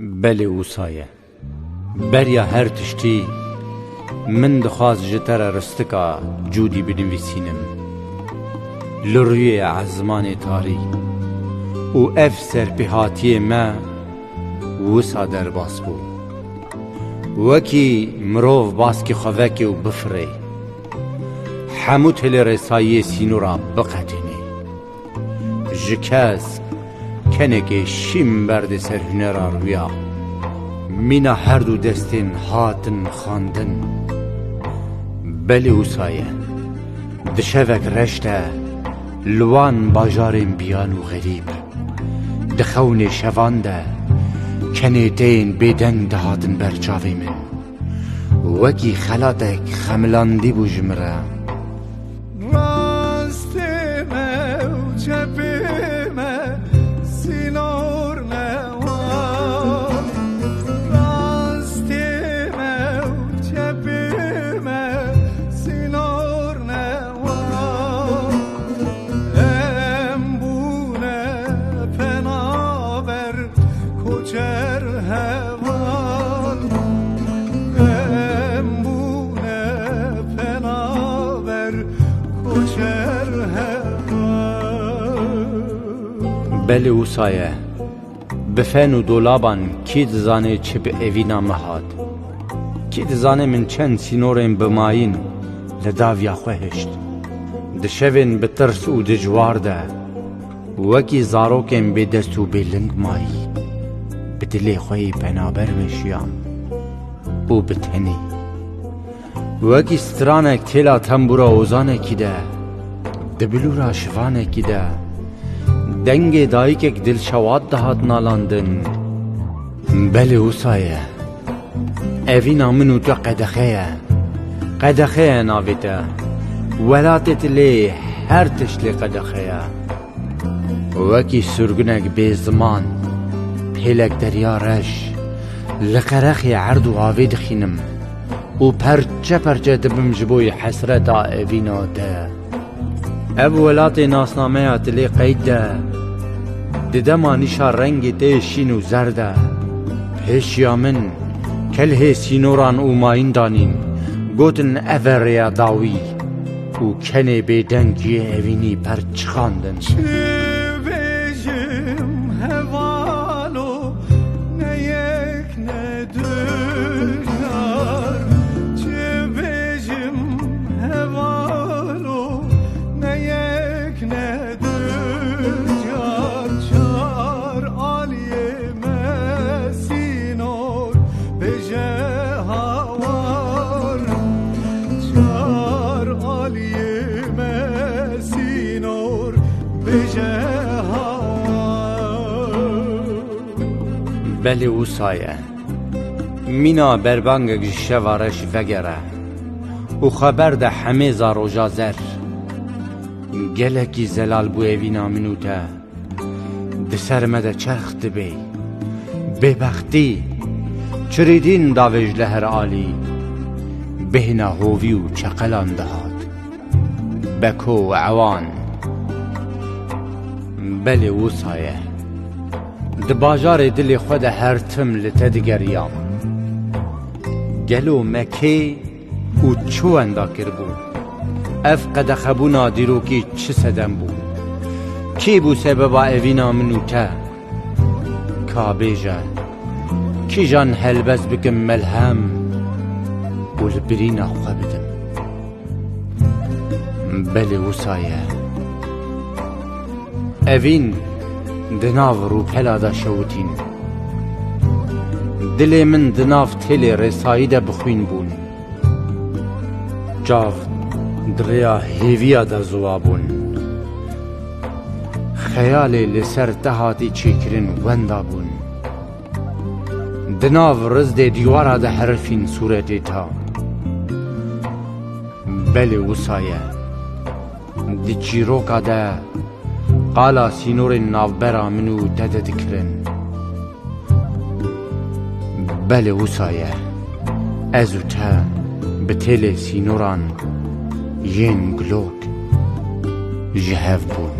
بله وسایه بریا هر تشتی. من دخواست جتر رستکا جودی بنویسینم. لروی عزمان تاری. و اف سرپیهاتی ما وسا در باس بو. وکی مروف باسکی خوکی و بفره همو تل رسایی سینورا بقتینی جکس کنگی شیم برد سر هنر رویا. مینا هر دو دستین هاتن خواندن. بلی وسایه دشوک رشته. لوان باجارین بیان و غریب. دخون شوان ده کنه دین بیدنگ دهاتن برچاوی من وکی خلاتک خملاندی بو جمره کوچر هوان امبونه پناور کوچر هوان بلی وسایه بفن و دولابان کی دزانه چه به اوینا مهاد کی دزانه من چند سینورین بماین لداویا خوهشت دشوین به ترس و دجوار ده وکی زاروکن به دست و به لنگ مایی به دلی خوی پنابر مشیان او بتنی. وکی سترانک تیلا تنبورا اوزانه کی ده دبلورا شوانه کی ده دنگ دایکک دل شواد دهات نالاندن. بله وسایه اوینا منو تو قدخه قدخه ناویته ولاتت لی هر تشلی قدخه وکی سرگنک بی زمان. پیلک دریا رش لقرخی عرض و آوی دخینم و پرچه پرچه دبم جبوی حسرتا اوینا ده. اب ولات ناسنامه اتلی قید ده. دیده ما نیشا رنگ ده شین و زرده پیشیا من کله سینوران او ماین دانین. گوتن اور یا داوی و کنه به دنگی اوینی بله وسایه مینا بربانگ شوارش وگره. و خبر ده همه زاروجا زر گلکی زلال بو اوینا منوته. ده سرمده چرخ دبی ببختی چریدین داوج لهر آلی بهنا هووی و چقلان دهات بکو و د باجار دل خود هر تم لتدگریام گلو مکی او چو اندا کربو اف قد خبونا دیروکی چه سدم بو. کی بو سبب اوینا منو تا کابیجا کی جان هلبز بکم ملهم؟ و لبرینا خواه بدم. بله وسایه اوین دناو رو پلا دا شوتین. دل من دناف تل رسایی دا بخوین بون. جاو دریا هیویا دا زوابون. خیال لسر تهاتی چیکرین وندا بون. دناو رزد دیوارا دا حرفین صورت تا. بله وسایه دی چیروکا دا قالا سینور ناوبرا منو دده دکرن. بله وسایه ازو تا به تل سینوران ین گلوک جهف بون.